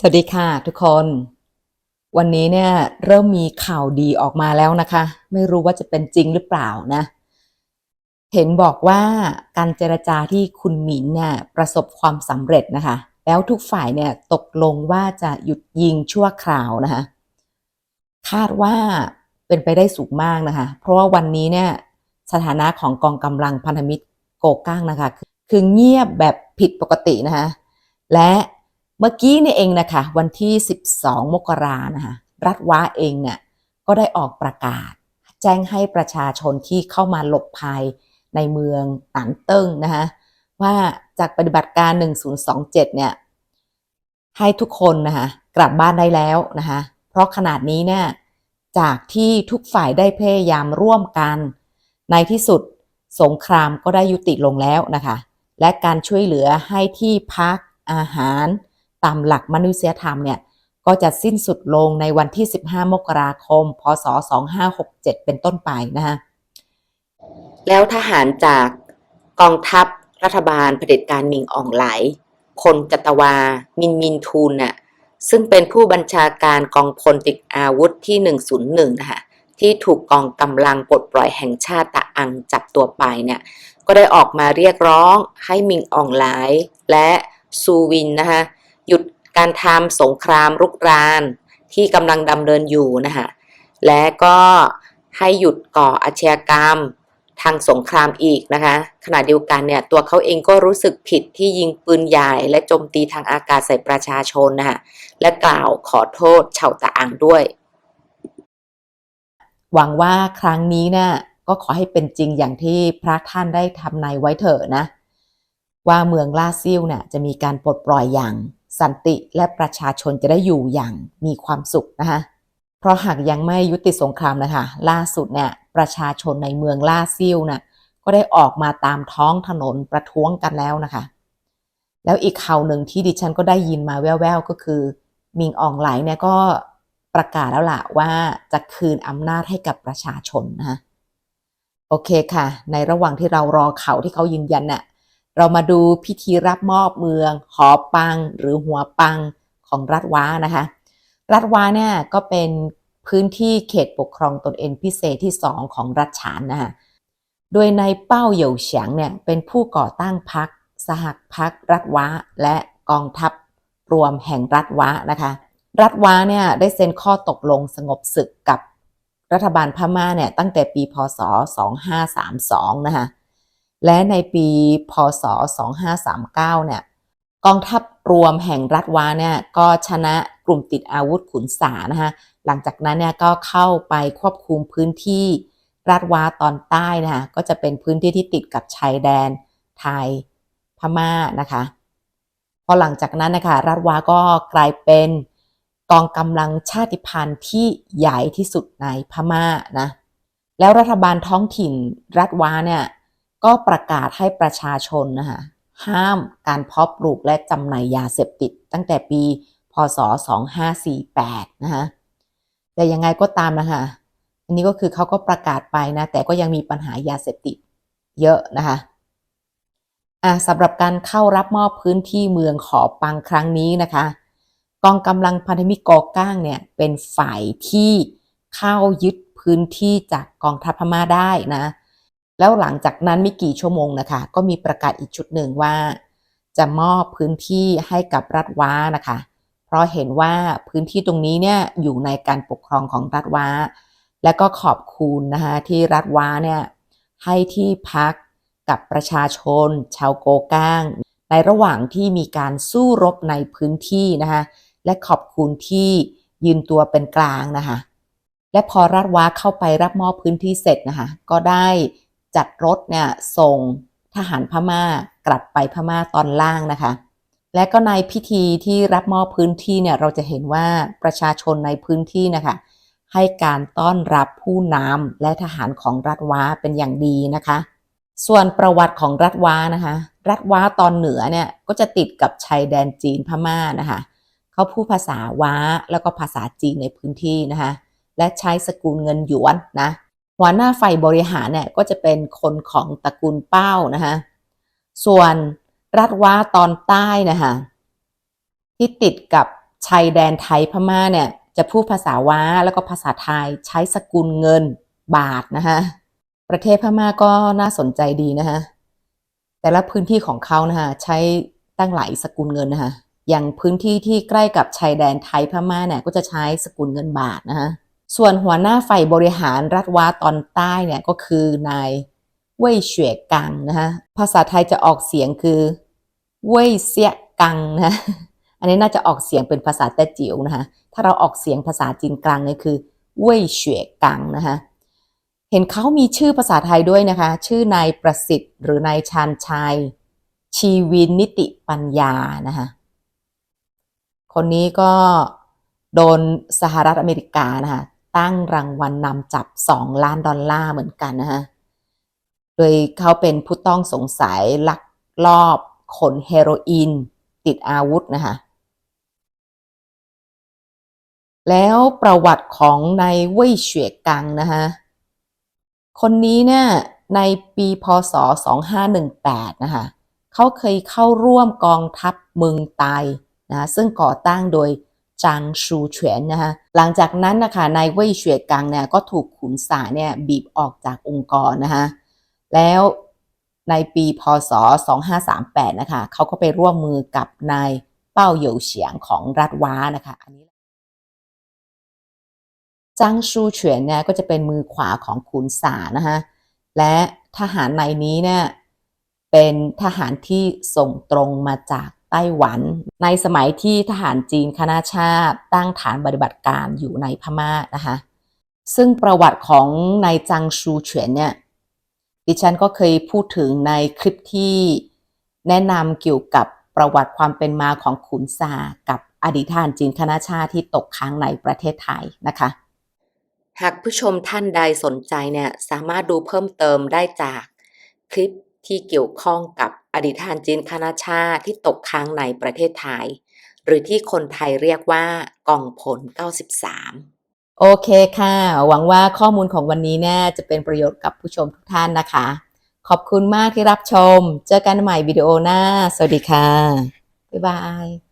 สวัสดีค่ะทุกคน วันนี้เนี่ยเริ่มมีข่าวดีออกมาแล้วนะคะ ไม่รู้ว่าจะเป็นจริงหรือเปล่านะ เห็นบอกว่าการเจรจาที่คุณหมินเนี่ยประสบความสำเร็จนะคะ แล้วทุกฝ่ายเนี่ยตกลงว่าจะหยุดยิงชั่วคราวนะคะ คาดว่าเป็นไปได้สูงมากนะคะ เพราะว่าวันนี้เนี่ยสถานะของกองกำลังพันธมิตรโกก้างนะคะ คือเงียบแบบผิดปกตินะคะ และ เมื่อกี้นี่เองนะคะวันที่ 12 มกรานะคะรัฐว้าเองเนี่ยก็ได้ออกประกาศ แจ้งให้ประชาชนที่เข้ามาหลบภัยในเมืองหนานเติ้งนะคะว่าจากปฏิบัติการ 1027 เนี่ยให้ทุกคนนะคะกลับบ้านได้แล้วนะคะเพราะขนาดนี้เนี่ยจากที่ทุกฝ่ายได้พยายามร่วมกัน ในที่สุดสงครามก็ได้ยุติลงแล้วนะคะ และการช่วยเหลือให้ที่พักอาหาร ตามหลักมนุษยธรรมเนี่ยก็จะสิ้นสุดลงในวันที่ 15 มกราคม พศ 2567 เป็นต้นไปนะคะแล้วทหารจากกองทัพรัฐบาลเผด็จการมิงอองไหลพลจัตวา มินมินทูนน่ะซึ่งเป็นผู้บัญชาการกองพลติดอาวุธที่ 101 นะคะที่ถูกกองกำลังปลดปล่อยแห่งชาติตะอังจับตัวไปเนี่ยก็ได้ออกมาเรียกร้องให้มิงอองไหลและซูวินนะคะ การทำสงครามรุกรานที่กำลังดำเนินอยู่นะคะและก็ให้หยุดก่ออาชญากรรมทางสงครามอีกนะคะขณะเดียวกันเนี่ยตัวเขาเองก็รู้สึกผิดที่ยิงปืนใหญ่ และโจมตีทางอากาศใส่ประชาชนนะคะและกล่าวขอโทษชาวตะอังด้วย หวังว่าครั้งนี้เนี่ยก็ขอให้เป็นจริงอย่างที่พระท่านได้ทำนายไว้เถอะนะ ว่าเมืองลาซิ่วเนี่ยจะมีการปลดปล่อยอย่าง สันติและประชาชนจะได้อยู่อย่างมีความสุขนะคะเพราะหากยังไม่ยุติสงครามนะคะล่าสุดเนี่ยประชาชนในเมืองล่าซิ่วน่ะก็ได้ออกมาตามท้องถนนประท้วงกันแล้วนะคะ แล้วอีกข่าวหนึ่งที่ดิฉันก็ได้ยินมาแว่วๆก็คือมิงอองไหลเนี่ยก็ประกาศแล้วล่ะว่าจะคืนอำนาจให้กับประชาชนนะคะโอเคค่ะ ในระหว่างที่เรารอข่าวที่เขายืนยันน่ะ เรามาดูพิธีรับมอบเมืองหอปังหรือหัวปังของรัฐว้านะคะ รัฐว้าเนี่ยก็เป็นพื้นที่เขตปกครองตนเองพิเศษที่2ของรัฐฉานนะคะโดยในเป้าเหยวเฉียงเนี่ยเป็นผู้ก่อตั้งพรรคสหพักรัฐว้าและกองทัพรวมแห่งรัฐว้านะคะ รัฐว้าเนี่ยได้เซ็นข้อตกลงสงบศึกกับรัฐบาลพม่าเนี่ยตั้งแต่ปีพศ 2532 นะคะ และในปีพศ 2539 เนี่ยกองทัพรวมแห่งรัฐว้าเนี่ยก็ชนะกลุ่มติดอาวุธขุนสานะคะหลังจากนั้นเนี่ยก็เข้าไปควบคุมพื้นที่รัฐว้าตอนใต้นะคะก็จะเป็นพื้นที่ที่ติดกับชายแดนไทยพม่านะคะพอหลังจากนั้นนะคะรัฐว้าก็กลายเป็นกองกำลังชาติพันธุ์ที่ใหญ่ที่สุดในพม่านะแล้วรัฐบาลท้องถิ่นรัฐว้าเนี่ย ก็ประกาศให้ประชาชนนะคะห้ามการเพาะปลูกและจำหน่ายยาเสพติด ตั้งแต่ปี พศ 2548 นะคะแต่ยังไงก็ตามนะคะอันนี้ก็คือเขาก็ประกาศไปนะ แต่ก็ยังมีปัญหายาเสพติดเยอะนะคะอะสำหรับการเข้ารับมอบพื้นที่เมืองขอปังครั้งนี้นะคะ กองกำลังพันธมิตรกอก้างเนี่ยเป็นฝ่ายที่เข้ายึดพื้นที่จากกองทัพพม่าได้นะ แล้วหลังจากนั้นไม่กี่ชั่วโมงนะคะ ก็มีประกาศอีกชุดหนึ่งว่า จะมอบพื้นที่ให้กับรัฐว้านะคะ เพราะเห็นว่าพื้นที่ตรงนี้เนี่ยอยู่ในการปกครองของรัฐว้า และก็ขอบคุณนะคะที่รัฐว้าเนี่ยให้ที่พักกับประชาชน ชาวโกก้าง ในระหว่างที่มีการสู้รบในพื้นที่นะคะและขอบคุณที่ยืนตัวเป็นกลางนะคะและพอรัฐว้าเข้าไปรับมอบพื้นที่เสร็จนะคะก็ได้ จัดรถเนี่ยส่งทหารพม่ากลับไปพม่าตอนล่างนะคะ และก็ในพิธีที่รับมอบพื้นที่เนี่ยเราจะเห็นว่าประชาชนในพื้นที่นะคะ ให้การต้อนรับผู้นำและทหารของรัฐว้าเป็นอย่างดีนะคะ ส่วนประวัติของรัฐว้านะคะ รัฐว้าตอนเหนือเนี่ยก็จะติดกับชายแดนจีนพม่านะคะเขาพูดภาษาว้าแล้วก็ภาษาจีนในพื้นที่นะคะ และใช้สกุลเงินหยวนนะ หัวหน้าไฟบริหารเนี่ยก็จะเป็นคนของตระกูลเป้านะคะส่วนรัฐว้าตอนใต้นะคะที่ติดกับชายแดนไทยพม่าเนี่ยจะพูดภาษาว้าแล้วก็ภาษาไทยใช้สกุลเงินบาทนะคะประเทศพม่าก็น่าสนใจดีนะคะแต่ละพื้นที่ของเขานะคะใช้ตั้งหลายสกุลเงินนะคะอย่างพื้นที่ที่ใกล้กับชายแดนไทยพม่าเนี่ยก็จะใช้สกุลเงินบาทนะคะ ส่วนหัวหน้าฝ่ายบริหารรัฐวาตอนใต้เนี่ยก็คือนายเว่ยเฉวยกังนะคะภาษาไทยจะออกเสียงคือเว่ยเสียกังนะอันนี้น่าจะออกเสียงเป็นภาษาแต้จิ๋วนะคะถ้าเราออกเสียงภาษาจีนกลางเนี่ยคือเว่ยเฉวยกังนะคะเห็นเขามีชื่อภาษาไทยด้วยนะคะ ชื่อนายประสิทธิ์ หรือนายชาญชัย ชีวินนิติปัญญานะคะคนนี้ก็โดนสหรัฐอเมริกานะคะ ตั้งรางวัลนนำจับ 2 ล้านดอลลาร์เหมือนกันนะคะโดยเขาเป็นผู้ต้องสงสัยลักลอบขนเฮโรอีน ติดอาวุธนะคะแล้วประวัติของนายเว่ยเฉวยกังนะคะคนนี้เนี่ยในปีพศ 2518 นะคะเขาเคยเข้าร่วมกองทัพเมืองไตนะะซึ่งก่อตั้งโดย จางชูเฉียนนะคะหลังจากนั้นนะคะนายเว่ยเฉวยกังเนี่ยก็ถูกขุนสาเนี่ยบีบออกจากองค์กรนะคะแล้วในปีพศ 2538 นะคะเขาก็ไปร่วมมือกับนายเป้าเหยวเฉียงของรัฐว้านะคะอันนี้จางชูเฉียนเนี่ยก็จะเป็นมือขวาของขุนสานะคะและทหารในนี้เนี่ยเป็นทหารที่ส่งตรงมาจาก ไต้หวัน ในสมัยที่ทหารจีนคณะชาติตั้งฐานปฏิบัติการอยู่ในพม่านะคะซึ่งประวัติของนายจังชูเฉียนเนี่ยดิฉันก็เคยพูดถึงในคลิปที่แนะนำเกี่ยวกับประวัติความเป็นมาของขุนซากับอดีตทหารจีนคณะชาติที่ตกค้างในประเทศไทยนะคะหากผู้ชมท่านใดสนใจเนี่ยสามารถดูเพิ่มเติมได้จากคลิปที่เกี่ยวข้องกับอดีตทหารจีนคณาชาติที่ตกค้างในประเทศไทย หรือที่คนไทยเรียกว่ากองพล93 โอเคค่ะ หวังว่าข้อมูลของวันนี้เนี่ยจะเป็นประโยชน์กับผู้ชมทุกท่านนะคะ ขอบคุณมากที่รับชม เจอกันใหม่วิดีโอหน้า สวัสดีค่ะ บ๊ายบาย